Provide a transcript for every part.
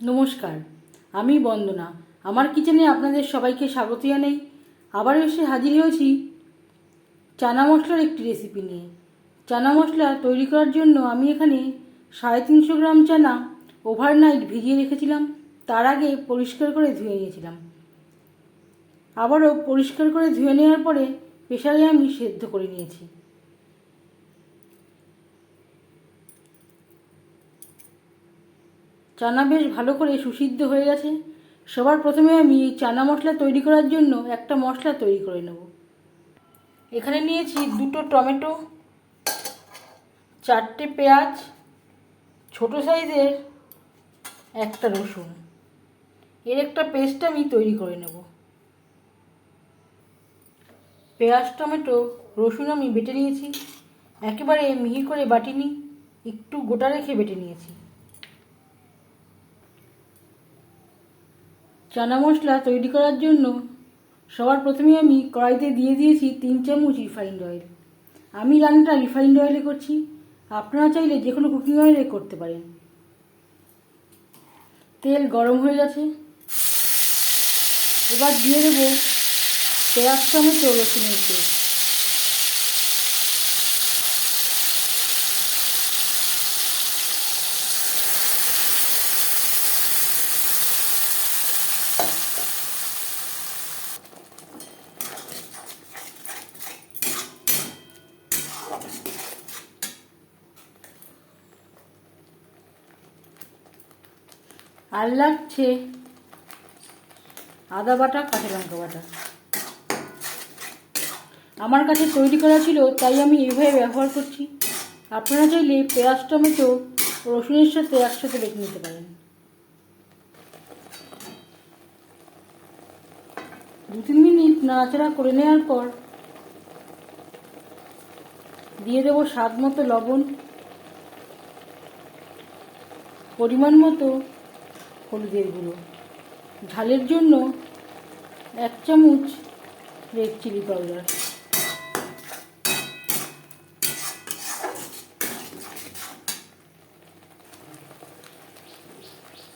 নমস্কার, আমি বন্দনা। আমার কিচেনে আপনাদের সবাইকে স্বাগত জানাই। আবার এসে হাজির হয়েছি চানা মশলার একটি রেসিপি নিয়ে। চানা মশলা তৈরি করার জন্য আমি এখানে সাড়ে তিনশো গ্রাম চানা ওভারনাইট ভিজিয়ে রেখেছিলাম। তার আগে পরিষ্কার করে ধুয়ে নিয়েছিলাম। আবারও পরিষ্কার করে ধুয়ে নেওয়ার পরে প্রেশারে আমি সেদ্ধ করে নিয়েছি। চানা বেশ ভালো করে সুসিদ্ধ হয়ে গেছে। সবার প্রথমে আমি এই চানা মশলা তৈরি করার জন্য একটা মশলা তৈরি করে নেব। এখানে নিয়েছি দুটো টমেটো, চারটে পেঁয়াজ, ছোট সাইজের একটা রসুন। এর একটা পেস্ট আমি তৈরি করে নেব। পেঁয়াজ, টমেটো, রসুন আমি বেটে নিয়েছি। একেবারে মিহি করে বাটিনি, একটু গোটা রেখে বেটে নিয়েছি। চানা মশলা তৈরি করার জন্য সবার প্রথমে আমি কড়াইতে দিয়ে দিয়েছি তিন চামচ রিফাইন্ড অয়েল। আমি রান্নাটা রিফাইন্ড অয়েলে করছি। আপনারা চাইলে যে কোনো কুকিং অয়েলে করতে পারেন। তেল গরম হয়ে গেছে। এবার দিয়ে দেবো পেঁয়াজ চামচ রসুনের পেস্ট। আর লাগছে আদা বাটা, কাঁচা লঙ্কা বাটা। আমার কাছে তৈরি করা ছিল, তাই আমি এইভাবে ব্যবহার করছি। আপনারা চাইলে পেঁয়াজ, টমেটো, রসুনের সাথে একসাথে বেটে নিতে পারেন। দু তিন মিনিট নাড়াচাড়া করে নেওয়ার পর দিয়ে দেবো স্বাদ মতো লবণ। পরিমাণ মতো হলুদের গুঁড়ো। ঝালের জন্য এক চামচ রেড চিলি পাউডার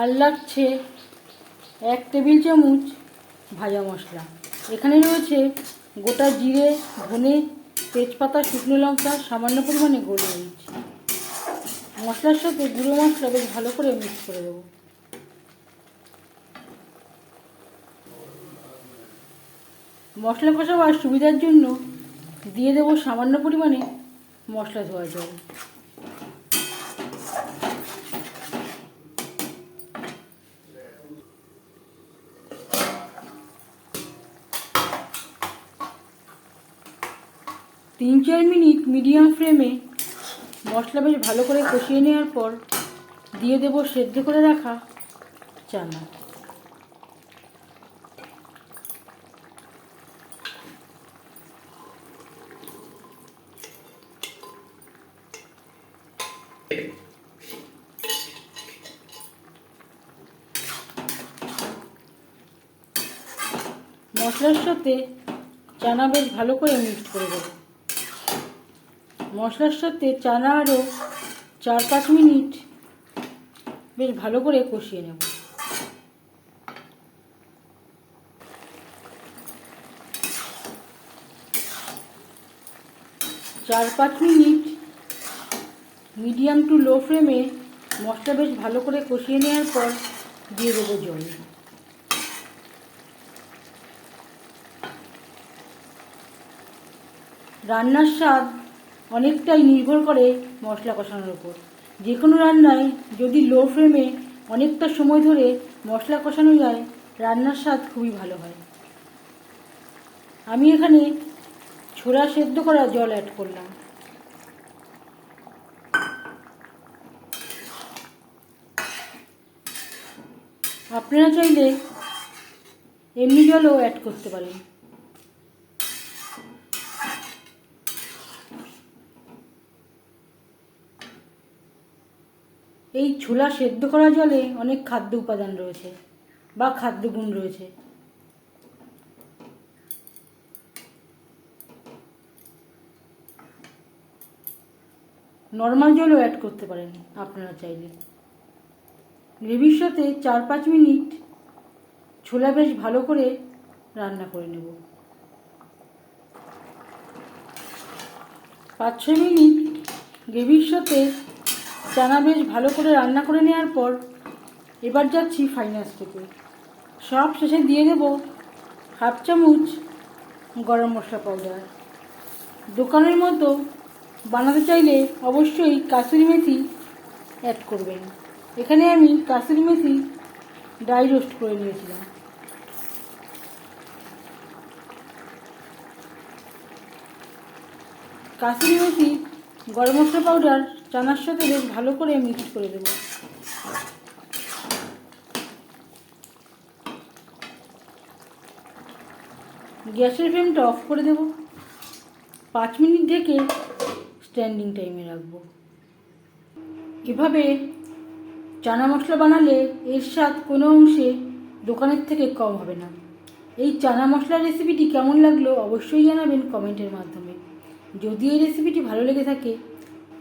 আর লাগছে এক টেবিল চামচ ভাজা মশলা। এখানে রয়েছে গোটা জিরে, ধনে তেজপাতা, শুকনো লঙ্কা, সামান্য পরিমাণে গড়ে নিচ্ছি মশলার সাথে গুঁড়ো মশলা বেশ ভালো করে মিক্স করে দেবো। মশলা কষাবার সুবিধার জন্য দিয়ে দেবো সামান্য পরিমাণে মশলা ধোয়া জল। তিন চার মিনিট মিডিয়াম ফ্লেমে মশলা বেশ ভালো করে কষিয়ে নেওয়ার পর দিয়ে দেবো সেদ্ধ করে রাখা চানা। মশলার সাথে চানা বেশ ভালো করে মিক্সড করে দেবো। মশলার সাথে চানা আরও চার পাঁচ মিনিট বেশ ভালো করে কষিয়ে নেব। চার পাঁচ মিনিট মিডিয়াম টু লো ফ্লেমে মশলা বেশ ভালো করে কষিয়ে নেওয়ার পর দিয়ে দেবো জল। রান্নার স্বাদ অনেকটাই নির্ভর করে মশলা কষানোর উপর। যে কোনো রান্নায় যদি লো ফ্লেমে অনেকটা সময় ধরে মশলা কষানো যায়, রান্নার স্বাদ খুবই ভালো হয়। আমি এখানে ছোলা সেদ্ধ করা জল অ্যাড করলাম। আপনারা চাইলে এমনি জলও অ্যাড করতে পারেন। এই ছোলা সেদ্ধ করা জলে অনেক খাদ্য উপাদান রয়েছে বা খাদ্য গুণ রয়েছে। নর্মাল জলও অ্যাড করতে পারেন আপনারা চাইলে। গ্রেভির সাথে চার পাঁচ মিনিট ছোলা বেশ ভালো করে রান্না করে নেব। পাঁচ ছ মিনিট গ্রেভির সাথে চানা বেশ ভালো করে রান্না করে নেওয়ার পর এবার যাচ্ছি ফাইনাস থেকে। সব শেষে দিয়ে দেব হাফ চামচ গরম মশলা পাউডার দোকানের মতো বানাতে চাইলে অবশ্যই কাসুরি মেথি অ্যাড করবেন। এখানে আমি কাসুরি মেথি ড্রাই রোস্ট করে নিয়েছিলাম। কাসুরি মেথি গরম মশলা পাউডার চানার সাথে বেশ ভালো করে মিক্স করে দেবো। গ্যাসের ফ্লেমটা অফ করে দেব। পাঁচ মিনিট ঢেকে স্ট্যান্ডিং টাইমে রাখব। এভাবে চানা মশলা বানালে এর স্বাদ কোনো অংশে দোকানের থেকে কম হবে না। এই চানা মশলার রেসিপিটি কেমন লাগল অবশ্যই জানাবেন কমেন্টের মাধ্যমে। যদি এই রেসিপিটি ভালো লেগে থাকে